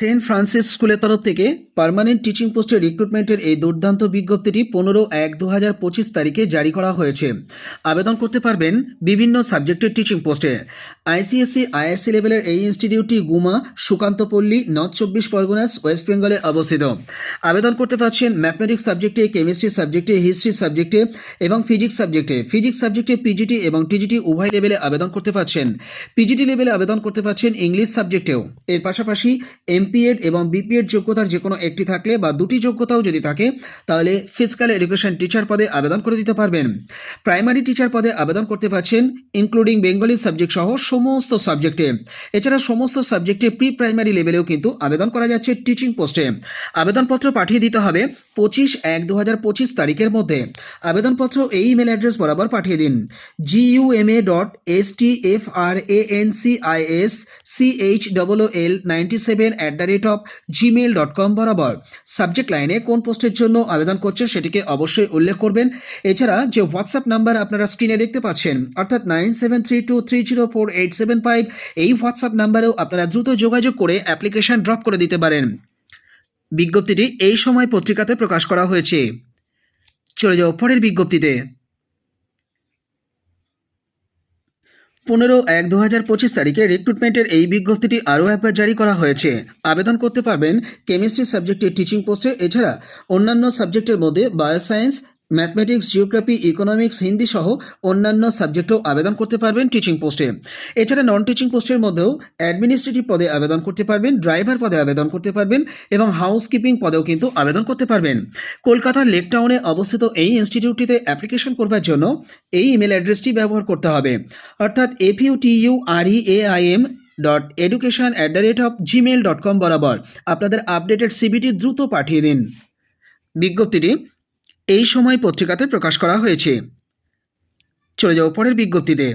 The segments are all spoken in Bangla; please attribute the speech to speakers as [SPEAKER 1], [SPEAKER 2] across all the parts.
[SPEAKER 1] সেন্ট ফ্রান্সিস স্কুলের তরফ থেকে পার্মানেন্ট টিচিং পোস্টে রিক্রুটমেন্টের এই দুর্দান্ত বিজ্ঞপ্তিটি পনেরো এক দু হাজার পঁচিশ তারিখে জারি করা হয়েছে। আবেদন করতে পারবেন বিভিন্ন সাবজেক্টের টিচিং পোস্টে আইসিএসসি আইএসসি লেভেলের এই ইনস্টিটিউটটি গুমা, সুকান্তপল্লী নর্থ চব্বিশ পরগনাস ওয়েস্ট বেঙ্গলে অবস্থিত। আবেদন করতে পারছেন ম্যাথমেটিক্স সাবজেক্টে কেমিস্ট্রি সাবজেক্টে হিস্ট্রি সাবজেক্টে এবং ফিজিক্স সাবজেক্টে ফিজিক্স সাবজেক্টে পিজিটি এবং টিজিটি উভয় লেভেলে আবেদন করতে পারছেন। পিজিটি লেভেলে আবেদন করতে পারছেন ইংলিশ সাবজেক্টেও এর পাশাপাশি এমপিএড এবং বিপিএড যোগ্যতার যে কোনো একটি থাকলে বা দুটি যোগ্যতাও যদি থাকে, তাহলে ফিজিক্যাল এডুকেশন টিচার পদে আবেদন করে দিতে পারবেন। প্রাইমারি টিচার পদে আবেদন করতে পারছেন ইনক্লুডিং বেঙ্গলি সাবজেক্ট সহ সমস্ত সাবজেক্টে এছাড়া সমস্ত সাবজেক্টে প্রি প্রাইমারি লেভেলেও কিন্তু আবেদন করা যাচ্ছে টিচিং পোস্টে আবেদনপত্র পাঠিয়ে দিতে হবে পঁচিশ এক দু তারিখের মধ্যে। আবেদনপত্র এই ইমেল অ্যাড্রেস বরাবর পাঠিয়ে দিন। GUMA dot S T F R A N C I S C H double L ninety seven at the rate of Gmail dot com বরাবর। সাবজেক্ট লাইনে কোন পোস্টের জন্য আবেদন করছে সেটিকে অবশ্যই উল্লেখ করবেন। এছাড়া যে হোয়াটসঅ্যাপ নাম্বার আপনারা স্ক্রিনে দেখতে পাচ্ছেন, অর্থাৎ nine seven three two three zero four eight seven five এই হোয়াটসঅ্যাপ নাম্বারেও আপনারা দ্রুত যোগাযোগ করে অ্যাপ্লিকেশন ড্রপ করে দিতে পারেন। বিজ্ঞপ্তিটি এই সময় পত্রিকাতে প্রকাশ করা হয়েছে। চলে যাও পরের বিজ্ঞপ্তিতে। পনেরো এক দু হাজার পঁচিশ তারিখে রিক্রুটমেন্টের এই বিজ্ঞপ্তিটি আরও একবার জারি করা হয়েছে। আবেদন করতে পারবেন কেমিস্ট্রি সাবজেক্টের টিচিং পোস্টে এছাড়া অন্যান্য সাবজেক্টের মধ্যে bioscience mathematics, geography, economics, Hindi সহ অন্যান্য সাবজেক্টেও আবেদন করতে পারবেন টিচিং পোস্টে এছাড়া নন টিচিং পোস্টের মধ্যেও অ্যাডমিনিস্ট্রেটিভ পদে আবেদন করতে পারবেন ড্রাইভার পদে আবেদন করতে পারবেন এবং হাউসকিপিং পদেও কিন্তু আবেদন করতে পারবেন। কলকাতার লেক টাউনে অবস্থিত এই ইনস্টিটিউটটিতে অ্যাপ্লিকেশন করবার জন্য এই ইমেল অ্যাড্রেসটি ব্যবহার করতে হবে। অর্থাৎ F U T U R E A I M dot education at the rate of Gmail dot com বরাবর আপনাদের আপডেটেড সিবিটি দ্রুত পাঠিয়ে দিন। বিজ্ঞপ্তিটি এই সময় পত্রিকাতে প্রকাশ করা হয়েছে। চলে যাও পরের বিজ্ঞপ্তিতে।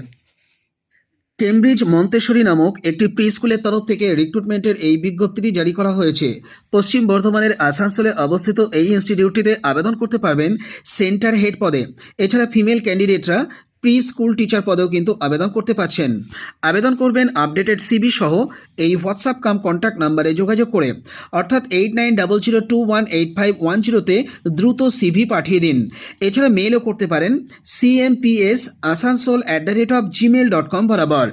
[SPEAKER 1] কেমব্রিজ মন্তেশ্বরী নামক একটি প্রি স্কুলের তরফ থেকে রিক্রুটমেন্টের এই বিজ্ঞপ্তিটি জারি করা হয়েছে। পশ্চিম বর্ধমানের আসানসোলে অবস্থিত এই ইনস্টিটিউটটিতে আবেদন করতে পারবেন সেন্টার হেড পদে। এছাড়া ফিমেল ক্যান্ডিডেটরা প্রি স্কুল টিচার পদেও কিন্তু আবেদন করতে পারছেন। আবেদন করবেন আপডেটেড সিবি সহ এই হোয়াটসঅ্যাপ কাম কন্ট্যাক্ট নাম্বারে যোগাযোগ করে। অর্থাৎ eight nine double zero two one eight five one জিরোতে দ্রুত সিভি পাঠিয়ে দিন। এছাড়া মেলও করতে পারেন CMPS Asansol at the rate of Gmail dot com বরাবর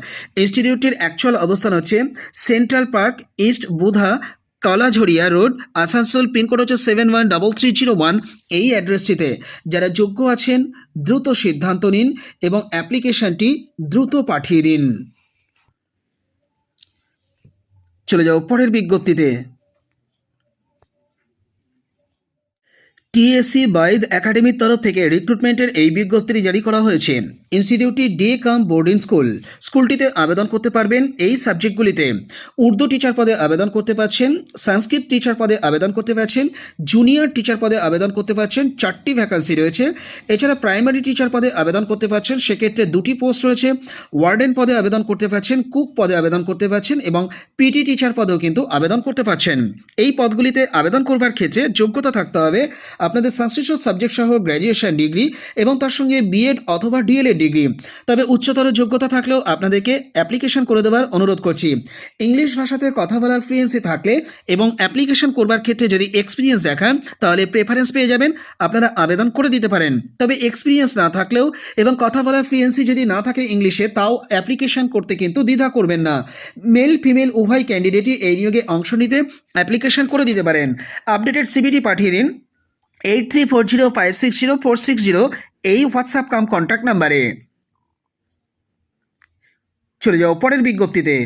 [SPEAKER 1] ইনস্টিটিউটটির অ্যাকচুয়াল অবস্থান হচ্ছে central park east Budha Kalajharia road, Asansol pincode হচ্ছে seven one double three zero one এই অ্যাড্রেসটিতে যারা যোগ্য আছেন, দ্রুত সিদ্ধান্ত নিন এবং অ্যাপ্লিকেশনটি দ্রুত পাঠিয়ে দিন। চলে যাও পরের বিজ্ঞপ্তিতে। টিএসসি বাইদ একাডেমির তরফ থেকে রিক্রুটমেন্টের এই বিজ্ঞপ্তিটি জারি করা হয়েছে। ইনস্টিটিউটটি ডে কাম বোর্ডিং স্কুল। স্কুলটিতে আবেদন করতে পারবেন এই সাবজেক্টগুলিতে। উর্দু টিচার পদে আবেদন করতে পারছেন, সংস্কৃত টিচার পদে আবেদন করতে পারছেন, জুনিয়র টিচার পদে আবেদন করতে পারছেন, চারটি ভ্যাকান্সি রয়েছে। এছাড়া প্রাইমারি টিচার পদে আবেদন করতে পারছেন, সেক্ষেত্রে দুটি পোস্ট রয়েছে। ওয়ার্ডেন পদে আবেদন করতে পারছেন কুক পদে আবেদন করতে পারছেন এবং পিটি টিচার পদেও কিন্তু আবেদন করতে পারছেন। এই পদগুলিতে আবেদন করবার ক্ষেত্রে যোগ্যতা থাকতে হবে। আপনাদের সংশ্লিষ্ট সাবজেক্ট সহ গ্র্যাজুয়েশন ডিগ্রি এবং তার সঙ্গে বিএড অথবা ডিএলএড ডিগ্রি তবে উচ্চতর যোগ্যতা থাকলেও আপনাদেরকে অ্যাপ্লিকেশন করে দেওয়ার অনুরোধ করছি। ইংলিশ ভাষাতে কথা বলার ফ্লুয়েন্সি থাকলে এবং অ্যাপ্লিকেশন করবার ক্ষেত্রে যদি এক্সপিরিয়েন্স দেখান, তাহলে প্রেফারেন্স পেয়ে যাবেন, আপনারা আবেদন করে দিতে পারেন। তবে এক্সপিরিয়েন্স না থাকলেও এবং কথা বলার ফ্লুয়েন্সি যদি না থাকে ইংলিশে তাও অ্যাপ্লিকেশন করতে কিন্তু দ্বিধা করবেন না। মেল ফিমেল উভয় ক্যান্ডিডেটই এই নিয়োগে অংশ নিতে অ্যাপ্লিকেশন করে দিতে পারেন। আপডেটেড সিবিটি পাঠিয়ে দিন। Eight three four zero five six zero four six zero এই হোয়াটসঅ্যাপ কাম কন্ট্যাক্ট নাম্বারে চলে যাও পরের বিজ্ঞপ্তিতে।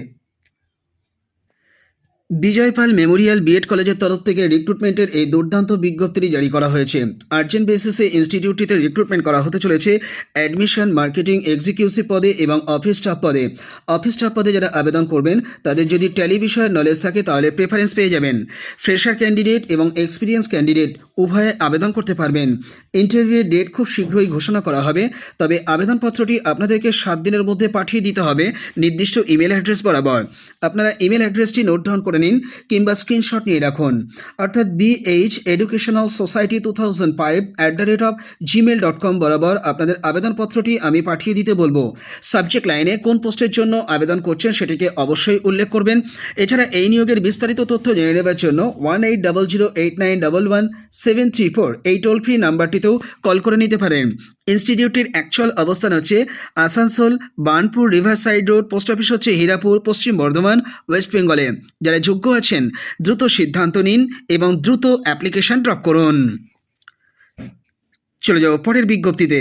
[SPEAKER 1] বিজয়পাল মেমোরিয়াল বিএড কলেজের তরফ থেকে রিক্রুটমেন্টের এই দুর্দান্ত বিজ্ঞপ্তিটি জারি করা হয়েছে। আর্জেন্ট বেসিসে ইনস্টিটিউটটিতে রিক্রুটমেন্ট করা হতে চলেছে অ্যাডমিশন মার্কেটিং এক্সিকিউটিভ পদে এবং অফিস স্টাফ পদে। অফিস স্টাফ পদে যারা আবেদন করবেন, তাদের যদি ট্যালি বিষয়ের নলেজ থাকে, তাহলে প্রেফারেন্স পেয়ে যাবেন। ফ্রেশার ক্যান্ডিডেট এবং এক্সপিরিয়েন্স ক্যান্ডিডেট উভয়ে আবেদন করতে পারবেন। ইন্টারভিউয়ের ডেট খুব শীঘ্রই ঘোষণা করা হবে, তবে আবেদনপত্রটি আপনাদেরকে সাত দিনের মধ্যে পাঠিয়ে দিতে হবে নির্দিষ্ট ইমেল অ্যাড্রেস বরাবর। আপনারা ইমেল অ্যাড্রেসটি নোট ডাউন করে করে নিন কিংবা স্ক্রিনশট নিয়ে রাখুন। অর্থাৎ BH educational society two thousand five at the rate of Gmail dot com বরাবর আপনাদের আবেদনপত্রটি আমি পাঠিয়ে দিতে বলব। সাবজেক্ট লাইনে কোন পোস্টের জন্য আবেদন করছেন সেটিকে অবশ্যই উল্লেখ করবেন। এছাড়া এই নিয়োগের বিস্তারিত তথ্য জেনে নেবার জন্য one eight double zero eight nine double one seven three four এই টোল ফ্রি নাম্বারটিতেও কল করে নিতে পারেন। ইনস্টিটিউটটির অ্যাকচুয়াল অবস্থান হচ্ছে Asansol, Burnpur riverside road post office হচ্ছে হীরাপুর, পশ্চিম বর্ধমান ওয়েস্ট বেঙ্গলে যারা যোগ্য আছেন, দ্রুত সিদ্ধান্ত নিন এবং দ্রুত অ্যাপ্লিকেশন ড্রপ করুন। চলে যাও পরের বিজ্ঞপ্তিতে।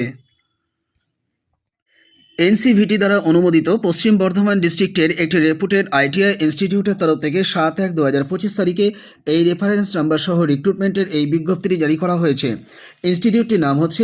[SPEAKER 1] এনসিভিটি দ্বারা অনুমোদিত পশ্চিম বর্ধমান ডিস্ট্রিক্টের একটি রেপুটেড আইটিআই ইনস্টিটিউটের তরফ থেকে সাত এক দু হাজার পঁচিশ তারিখে এই রেফারেন্স নাম্বার সহ রিক্রুটমেন্টের এই বিজ্ঞপ্তিটি জারি করা হয়েছে। ইনস্টিটিউটটির নাম হচ্ছে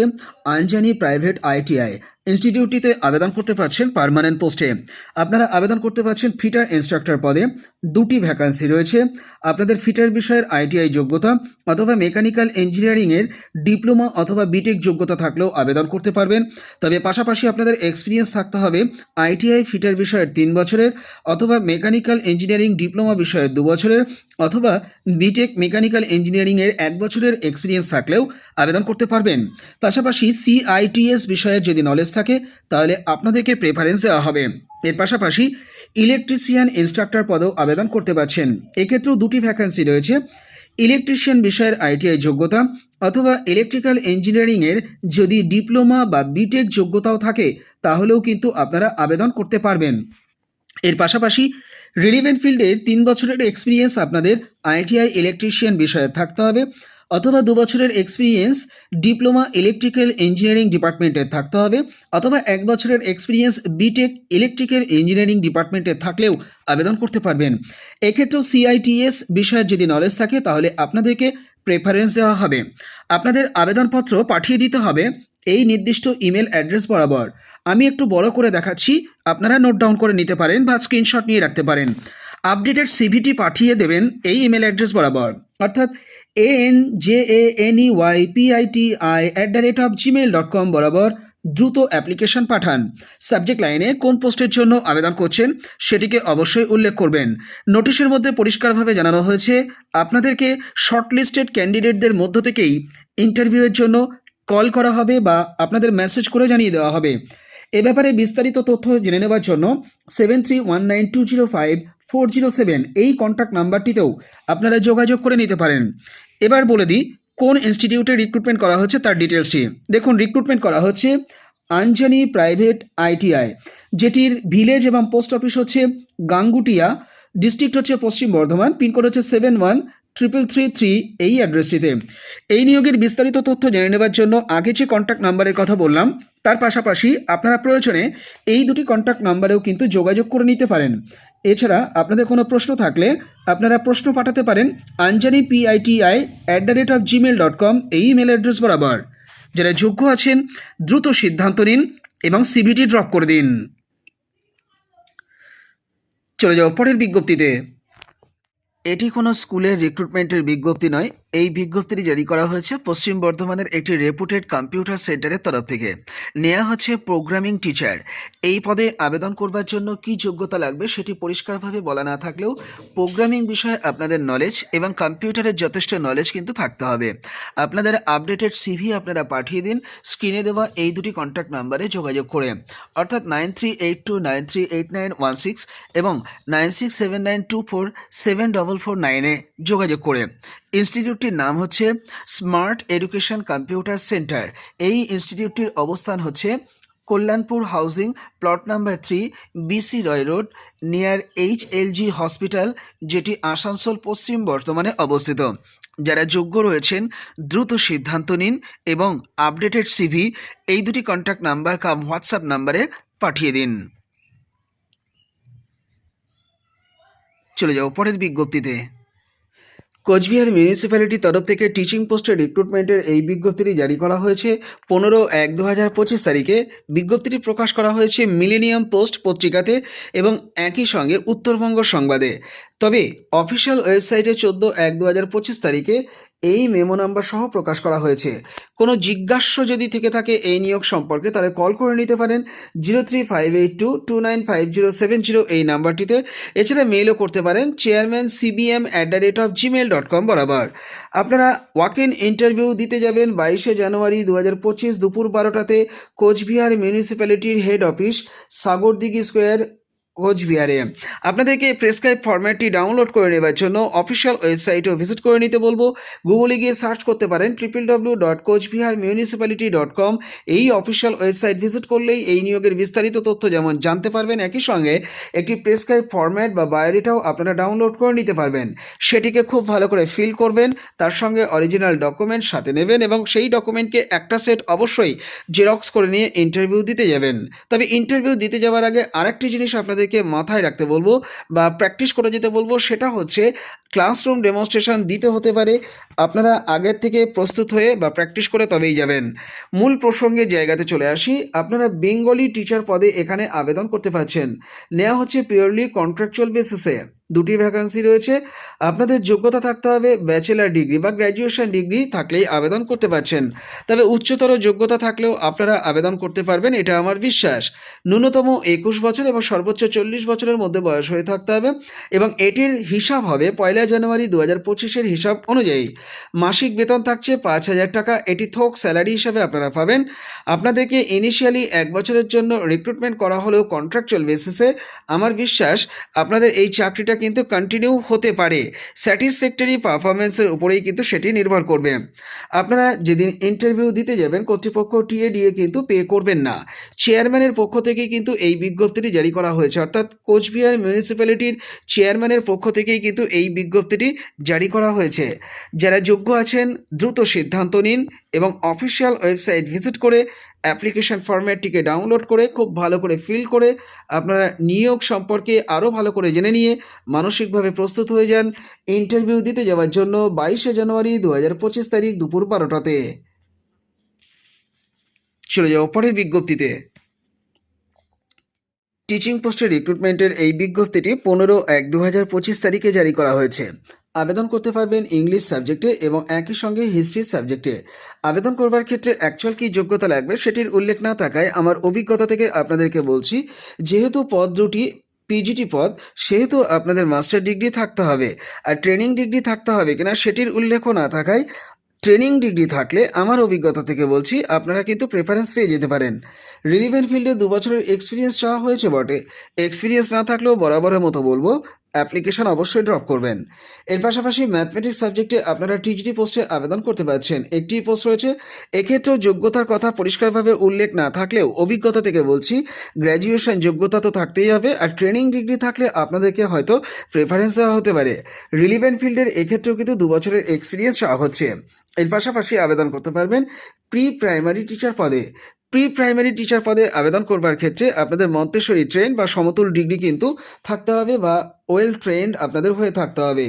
[SPEAKER 1] আনজানি প্রাইভেট আইটিআই ইনস্টিটিউটটিতে আবেদন করতে পারছেন পারমানেন্ট পোস্টে আপনারা আবেদন করতে পারছেন ফিটার ইনস্ট্রাক্টর পদে। দুটি ভ্যাকান্সি রয়েছে। আপনাদের ফিটার বিষয়ের আইটিআই যোগ্যতা অথবা মেকানিক্যাল ইঞ্জিনিয়ারিংয়ের ডিপ্লোমা অথবা বিটেক যোগ্যতা থাকলেও আবেদন করতে পারবেন। তবে পাশাপাশি আপনাদের এক্সপিরিয়েন্স থাকতে হবে আইটিআই ফিটার বিষয়ের তিন বছরের অথবা মেকানিক্যাল ইঞ্জিনিয়ারিং ডিপ্লোমা বিষয়ের দু বছরের। অথবা বিটেক মেকানিক্যাল ইঞ্জিনিয়ারিংয়ের এক বছরের এক্সপিরিয়েন্স থাকলেও আবেদন করতে পারবেন। পাশাপাশি সিআইটিএস বিষয়ের যদি নলেজ থাকে, তাহলে আপনাদেরকে প্রেফারেন্স দেওয়া হবে। এর পাশাপাশি ইলেকট্রিশিয়ান ইনস্ট্রাক্টর পদেও আবেদন করতে পারছেন। এক্ষেত্রেও দুটি ভ্যাকান্সি রয়েছে। ইলেকট্রিশিয়ান বিষয়ের আইটিআই যোগ্যতা অথবা ইলেকট্রিক্যাল ইঞ্জিনিয়ারিংয়ের যদি ডিপ্লোমা বা বিটেক যোগ্যতাও থাকে, তাহলেও কিন্তু আপনারা আবেদন করতে পারবেন। এর পাশাপাশি রিলিভেন্ট ফিল্ডের তিন বছরের এক্সপিরিয়েন্স আপনাদের আইটিআই ইলেকট্রিশিয়ান বিষয়ে থাকতে হবে, অথবা দু বছরের এক্সপিরিয়েন্স ডিপ্লোমা ইলেকট্রিক্যাল ইঞ্জিনিয়ারিং ডিপার্টমেন্টে থাকতে হবে, অথবা এক বছরের এক্সপিরিয়েন্স বিটেক ইলেকট্রিক্যাল ইঞ্জিনিয়ারিং ডিপার্টমেন্টে থাকলেও আবেদন করতে পারবেন। এক্ষেত্রেও সিআইটিএস বিষয়ের যদি নলেজ থাকে, তাহলে আপনাদেরকে প্রেফারেন্স দেওয়া হবে। আপনাদের আবেদনপত্র পাঠিয়ে দিতে হবে, এই নির্দিষ্ট ইমেল অ্যাড্রেস বরাবর। আমি একটু বড় করে দেখাচ্ছি আপনারা নোট ডাউন করে নিতে পারেন বা স্ক্রিনশট নিয়ে রাখতে পারেন। আপডেটেড সিভিটি পাঠিয়ে দেবেন এই ইমেল অ্যাড্রেস বরাবর। অর্থাৎ A N J A N E Y P I T I at the rate of Gmail dot com বরাবর দ্রুত অ্যাপ্লিকেশন পাঠান। সাবজেক্ট লাইনে কোন পোস্টের জন্য আবেদন করছেন সেটিকে অবশ্যই উল্লেখ করবেন। নোটিশের মধ্যে পরিষ্কারভাবে জানানো হয়েছে, আপনাদেরকে শর্টলিস্টেড ক্যান্ডিডেটদের মধ্য থেকেই ইন্টারভিউয়ের জন্য কল করা হবে বা আপনাদের মেসেজ করে জানিয়ে দেওয়া হবে। এ ব্যাপারে বিস্তারিত তথ্য জেনে নেওয়ার জন্য seven three one nine two zero five four zero seven এই কন্ট্যাক্ট নাম্বারটিতেও আপনারা যোগাযোগ করে নিতে পারেন। এবার বলে দিই, কোন ইনস্টিটিউটে রিক্রুটমেন্ট করা হচ্ছে তার ডিটেলসটি দেখুন রিক্রুটমেন্ট করা হচ্ছে আঞ্জানি প্রাইভেট আইটিআই যেটির ভিলেজ এবং পোস্ট অফিস হচ্ছে গাঙ্গুটিয়া ডিস্ট্রিক্ট হচ্ছে পশ্চিম বর্ধমান পিনকোড হচ্ছে seven one triple three three এই অ্যাড্রেসটিতে। এই নিয়োগের বিস্তারিত তথ্য জেনে নেবার জন্য আগে যে কন্ট্যাক্ট নাম্বারের কথা বললাম, তার পাশাপাশি আপনারা প্রয়োজনে এই দুটি কন্ট্যাক্ট নাম্বারেও কিন্তু যোগাযোগ করে নিতে পারেন। এছাড়া আপনাদের কোনো প্রশ্ন থাকলে আপনারা প্রশ্ন পাঠাতে পারেন Anjani PITI at the rate of Gmail dot com এই ইমেল অ্যাড্রেস বরাবর। যারা যোগ্য আছেন, দ্রুত সিদ্ধান্ত নিন এবং সিভিটি ড্রপ করে দিন। চলে যাও পরের বিজ্ঞপ্তিতে। এটি কোনো স্কুলের রিক্রুটমেন্টের বিজ্ঞপ্তি নয় এই বিজ্ঞপ্তিটি জারি করা হয়েছে পশ্চিম বর্ধমানের একটি রেপুটেড কম্পিউটার সেন্টারের তরফ থেকে। নেওয়া হচ্ছে প্রোগ্রামিং টিচার এই পদে আবেদন করবার জন্য কি যোগ্যতা লাগবে সেটি পরিষ্কারভাবে বলা না থাকলেও প্রোগ্রামিং বিষয়ে আপনাদের নলেজ এবং কম্পিউটারের যথেষ্ট নলেজ কিন্তু থাকতে হবে। আপনাদের আপডেটেড সিভি আপনারা পাঠিয়ে দিন স্ক্রিনে দেওয়া এই দুটি কন্ট্যাক্ট নাম্বারে যোগাযোগ করে। অর্থাৎ nine three eight two nine three eight nine one six এবং nine six seven nine two four seven double four নাইনে যোগাযোগ করে। ইনস্টিটিউটটির নাম হচ্ছে স্মার্ট এডুকেশন কম্পিউটার সেন্টার। এই ইনস্টিটিউটটির অবস্থান হচ্ছে Kalyanpur housing, plot number three, BC Roy road, near H L G hospital, যেটি আসানসোল, পশ্চিম বর্তমানে অবস্থিত। যারা যোগ্য রয়েছেন, দ্রুত সিদ্ধান্ত নিন এবং আপডেটেড সিভি, এই দুটি কন্ট্যাক্ট নাম্বার কাম হোয়াটসঅ্যাপ নাম্বারে পাঠিয়ে দিন। চলে যাও পরের বিজ্ঞপ্তিতে। কোচবিহার মিউনিসিপ্যালিটির তরফ থেকে টিচিং পোস্টের রিক্রুটমেন্টের এই বিজ্ঞপ্তিটি জারি করা হয়েছে পনেরো এক দু হাজার পঁচিশ তারিখে। বিজ্ঞপ্তিটি প্রকাশ করা হয়েছে মিলেনিয়াম পোস্ট পত্রিকাতে এবং একই সঙ্গে উত্তরবঙ্গ সংবাদে। তবে অফিসিয়াল ওয়েবসাইটে চোদ্দ এক দু হাজার পঁচিশ তারিখে এই মেমো নাম্বার সহ প্রকাশ করা হয়েছে। কোনো জিজ্ঞাস্য যদি থেকে থাকে এই নিয়োগ সম্পর্কে, তাহলে কল করে নিতে পারেন zero three five eight two two nine five zero seven zero এই নাম্বারটিতে। এছাড়া মেইলও করতে পারেন chairman CBM at the rate of Gmail dot com বরাবর। আপনারা ওয়াক ইন ইন্টারভিউ দিতে যাবেন বাইশে জানুয়ারি দু হাজার পঁচিশ দুপুর বারোটাতে কোচবিহার মিউনিসিপ্যালিটির হেড অফিস সাগরদিঘি স্কোয়ার কোচবিহারে। আপনাদেরকে প্রেসক্রাইব ফরম্যাটটি ডাউনলোড করে নেবার জন্য অফিসিয়াল ওয়েবসাইটেও ভিজিট করে নিতে বলব। গুগলে গিয়ে সার্চ করতে পারেন triple W dot Coochbehar municipality dot com এই অফিসিয়াল ওয়েবসাইট ভিজিট করলেই এই নিয়োগের বিস্তারিত তথ্য যেমন জানতে পারবেন, একই সঙ্গে একটি প্রেসক্রাইব ফরম্যাট বা বায়োডেটাও আপনারা ডাউনলোড করে নিতে পারবেন। সেটিকে খুব ভালো করে ফিল করবেন, তার সঙ্গে অরিজিনাল ডকুমেন্ট সাথে নেবেন এবং সেই ডকুমেন্টকে একটা সেট অবশ্যই জেরক্স করে নিয়ে ইন্টারভিউ দিতে যাবেন। তবে ইন্টারভিউ দিতে যাওয়ার আগে আরেকটি জিনিস আপনাদেরকে মাথায় রাখতে বলব বা প্র্যাকটিস করে যেতে বলব, সেটা হচ্ছে ক্লাসরুম ডেমনস্ট্রেশন দিতে হতে পারে। আপনারা আগের থেকে প্রস্তুত হয়ে বা প্র্যাকটিস করে তবেই যাবেন। মূল প্রসঙ্গের জায়গাতে চলে আসি। আপনারা বেঙ্গলি টিচার পদে এখানে আবেদন করতে পারছেন। নেওয়া হচ্ছে পিওরলি কন্ট্রাকচুয়াল বেসিসে দুটি ভ্যাকান্সি রয়েছে। আপনাদের যোগ্যতা থাকতে হবে ব্যাচেলার ডিগ্রি বা গ্র্যাজুয়েশন ডিগ্রি থাকলেই আবেদন করতে পারছেন। তবে উচ্চতর যোগ্যতা থাকলেও আপনারা আবেদন করতে পারবেন, এটা আমার বিশ্বাস। ন্যূনতম একুশ বছর এবং সর্বোচ্চ চল্লিশ বছরের মধ্যে বয়স হয়ে থাকতে হবে এবং এটির হিসাব হবে পয়লা জানুয়ারি দু হাজার পঁচিশের হিসাব অনুযায়ী। মাসিক বেতন থাকছে পাঁচ হাজার টাকা, এটি থোক স্যালারি হিসাবে আপনারা পাবেন। আপনাদেরকে ইনিশিয়ালি এক বছরের জন্য রিক্রুটমেন্ট করা হলেও কন্ট্রাকচুয়াল বেসিসে আমার বিশ্বাস, আপনাদের এই চাকরিটা কিন্তু কন্টিনিউ হতে পারে। স্যাটিসফ্যাক্টরি পারফরমেন্সের উপরেই কিন্তু সেটি নির্ভর করবে। আপনারা যেদিন ইন্টারভিউ দিতে যাবেন, কর্তৃপক্ষ টিএ ডিএ কিন্তু পে করবেন না। চেয়ারম্যানের পক্ষ থেকে কিন্তু এই বিজ্ঞপ্তিটি জারি করা হয়েছে। অর্থাৎ কোচবিহার মিউনিসিপ্যালিটির চেয়ারম্যানের পক্ষ থেকেই কিন্তু এই বিজ্ঞপ্তিটি জারি করা হয়েছে। যারা যোগ্য আছেন, দ্রুত সিদ্ধান্ত নিন এবং অফিসিয়াল ওয়েবসাইট ভিজিট করে অ্যাপ্লিকেশন ফর্ম্যাটটিকে ডাউনলোড করে, খুব ভালো করে ফিল করে, আপনারা নিয়োগ সম্পর্কে আরও ভালো করে জেনে নিয়ে মানসিকভাবে প্রস্তুত হয়ে যান ইন্টারভিউ দিতে যাওয়ার জন্য বাইশে জানুয়ারি দু হাজার পঁচিশ তারিখ দুপুর বারোটাতে। চলে যাও পরের বিজ্ঞপ্তিতে। টিচিং পোস্টের রিক্রুটমেন্টের এই বিজ্ঞপ্তিটি পনেরো এক দু হাজার পঁচিশ তারিখে জারি করা হয়েছে। আবেদন করতে পারবেন ইংলিশ সাবজেক্টে এবং একই সঙ্গে হিস্ট্রি সাবজেক্টে আবেদন করবার ক্ষেত্রে অ্যাকচুয়াল কী যোগ্যতা লাগবে সেটির উল্লেখ না থাকায় আমার অভিজ্ঞতা থেকে আপনাদেরকে বলছি, যেহেতু পদ দুটি পিজিটি পদ, সেহেতু আপনাদের মাস্টার ডিগ্রি থাকতে হবে। আর ট্রেনিং ডিগ্রি থাকতে হবে কিনা সেটির উল্লেখও না থাকায় ট্রেনিং ডিগ্রি থাকলে আমার অভিজ্ঞতা থেকে বলছি, আপনারা কিন্তু প্রেফারেন্স পেয়ে যেতে পারেন। রিলিভেন্ট ফিল্ডে দু বছরের এক্সপিরিয়েন্স চাওয়া হয়েছে বটে। এক্সপিরিয়েন্স না থাকলেও বরাবরের মতো বলব অ্যাপ্লিকেশন অবশ্যই ড্রপ করবেন। এর পাশাপাশি ম্যাথমেটিক্স সাবজেক্টে আপনারা টিজিটি পোস্টে আবেদন করতে পারছেন। একটি পোস্ট রয়েছে, এক্ষেত্রেও যোগ্যতার কথা পরিষ্কারভাবে উল্লেখ না থাকলেও অভিজ্ঞতা থেকে বলছি, গ্র্যাজুয়েশন যোগ্যতা তো থাকতেই হবে আর ট্রেনিং ডিগ্রি থাকলে আপনাদেরকে হয়তো প্রেফারেন্স দেওয়া হতে পারে। রিলিভেন্ট ফিল্ডের এক্ষেত্রেও কিন্তু দু বছরের এক্সপিরিয়েন্স চাওয়া হচ্ছে। এর পাশাপাশি আবেদন করতে পারবেন প্রি প্রাইমারি টিচার পদে। প্রি প্রাইমারি টিচার পদে আবেদন করবার ক্ষেত্রে আপনাদের মন্তেশ্বরী ট্রেন বা সমতুল ডিগ্রি কিন্তু থাকতে হবে বা ওয়েল ট্রেন্ড আপনাদের হয়ে থাকতে হবে।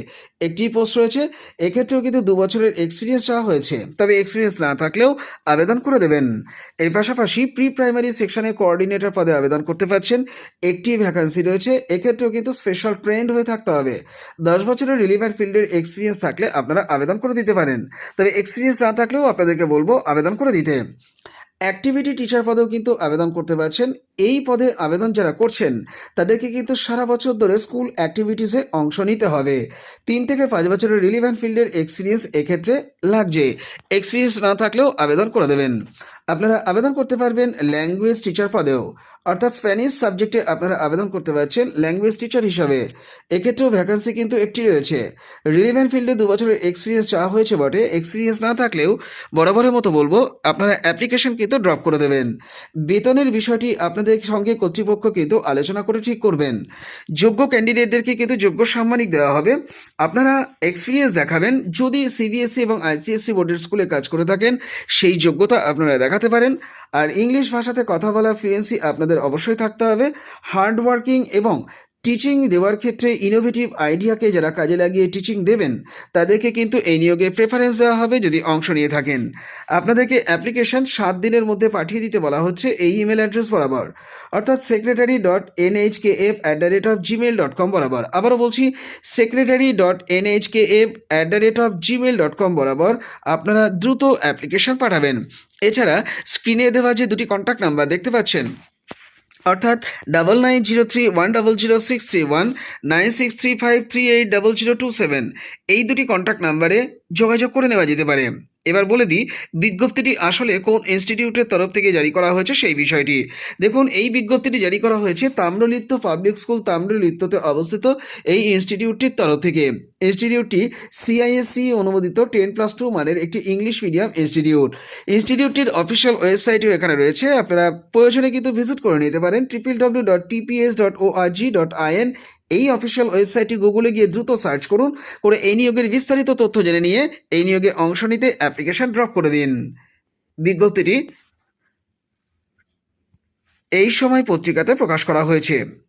[SPEAKER 1] একটি পোস্ট রয়েছে, এক্ষেত্রেও কিন্তু দু বছরের এক্সপিরিয়েন্স চাওয়া হয়েছে, তবে এক্সপিরিয়েন্স না থাকলেও আবেদন করে দেবেন। এর পাশাপাশি প্রি প্রাইমারি সেকশনে কোঅর্ডিনেটর পদে আবেদন করতে পারছেন, একটি ভ্যাকান্সি রয়েছে, এক্ষেত্রেও কিন্তু স্পেশাল ট্রেন্ড হয়ে থাকতে হবে। দশ বছরের রিলিভার ফিল্ডের এক্সপিরিয়েন্স থাকলে আপনারা আবেদন করে দিতে পারেন, তবে এক্সপিরিয়েন্স না থাকলেও আপনাদেরকে বলব আবেদন করে দিতে। অ্যাক্টিভিটি টিচার পদেও কিন্তু আবেদন করতে পারছেন। এই পদে আবেদন যারা করছেন, তাদেরকে কিন্তু সারা বছর ধরে স্কুল অ্যাক্টিভিটিসে অংশ নিতে হবে। তিন থেকে পাঁচ বছরের রিলিভেন্ট ফিল্ডের এক্সপিরিয়েন্স এক্ষেত্রে লাগছে। এক্সপিরিয়েন্স না থাকলেও আবেদন করে দেবেন। আপনারা আবেদন করতে পারবেন ল্যাঙ্গুয়েজ টিচার পদেও। অর্থাৎ স্প্যানিশ সাবজেক্টে আপনারা আবেদন করতে পারছেন ল্যাঙ্গুয়েজ টিচার হিসাবে। এক্ষেত্রেও ভ্যাকান্সি কিন্তু একটি রয়েছে। রিলিভেন্ট ফিল্ডে দু বছরের এক্সপিরিয়েন্স চাওয়া হয়েছে বটে। এক্সপিরিয়েন্স না থাকলেও বরাবরের মতো বলব, আপনারা অ্যাপ্লিকেশন কিন্তু ড্রপ করে দেবেন। বেতনের বিষয়টি আপনাদের সঙ্গে কর্তৃপক্ষ কিন্তু আলোচনা করে ঠিক করবেন। যোগ্য ক্যান্ডিডেটদেরকে কিন্তু যোগ্য সাম্মানিক দেওয়া হবে। আপনারা এক্সপিরিয়েন্স দেখাবেন। যদি সিবিএসসি এবং আইসিএসসি বোর্ডের স্কুলে কাজ করে থাকেন, সেই যোগ্যতা আপনারা দেখাতে পারেন। আর ইংলিশ ভাষাতে কথা বলার ফ্লুয়েন্সি আপনাদের অবশ্যই থাকতে হবে। হার্ড ওয়ার্কিং এবং টিচিং দেওয়ার ক্ষেত্রে ইনোভেটিভ আইডিয়াকে যারা কাজে লাগিয়ে টিচিং দেবেন, তাদেরকে কিন্তু এই নিয়োগে প্রেফারেন্স দেওয়া হবে যদি অংশ নিয়ে থাকেন। আপনাদেরকে অ্যাপ্লিকেশন সাত দিনের মধ্যে পাঠিয়ে দিতে বলা হচ্ছে এই ইমেল অ্যাড্রেস বরাবর। অর্থাৎ secretary dot NHK F at the rate of Gmail dot com বরাবর। আবারও বলছি secretary dot NHK F at the rate of Gmail dot com বরাবর আপনারা দ্রুত অ্যাপ্লিকেশন পাঠাবেন। এছাড়া স্ক্রিনে দেওয়া যে দুটি কন্ট্যাক্ট নাম্বার দেখতে পাচ্ছেন, অর্থাৎ double nine zero three one double zero six three one nine six three five three eight double zero two seven এই দুটি কন্ট্যাক্ট নাম্বারে যোগাযোগ করে নেওয়া যেতে পারে। এবার বলে দিই, বিজ্ঞপ্তিটি আসলে কোন ইনস্টিটিউটের তরফ থেকে জারি করা হয়েছে সেই বিষয়টি। দেখুন, এই বিজ্ঞপ্তিটি জারি করা হয়েছে তাম্রলিপ্ত পাবলিক স্কুল তাম্রলিপ্ততে অবস্থিত এই ইনস্টিটিউটটির তরফ থেকে। ইনস্টিটিউটটি সিআইএসসি অনুমোদিত টেন প্লাস টু মানের একটি ইংলিশ মিডিয়াম ইনস্টিটিউট ইনস্টিটিউটটির অফিসিয়াল ওয়েবসাইটও এখানে রয়েছে, আপনারা প্রয়োজনে কিন্তু ভিজিট করে নিতে পারেন triple W dot TPS dot O R G dot IN এই অফিসিয়াল ওয়েবসাইটটি গুগলে গিয়ে দ্রুত সার্চ করুন, করে এই নিয়োগের বিস্তারিত তথ্য জেনে নিয়ে এই নিয়োগে অংশ নিতে অ্যাপ্লিকেশন ড্রপ করে দিন। বিজ্ঞপ্তিটি এই সময় পত্রিকাতে প্রকাশ করা হয়েছে।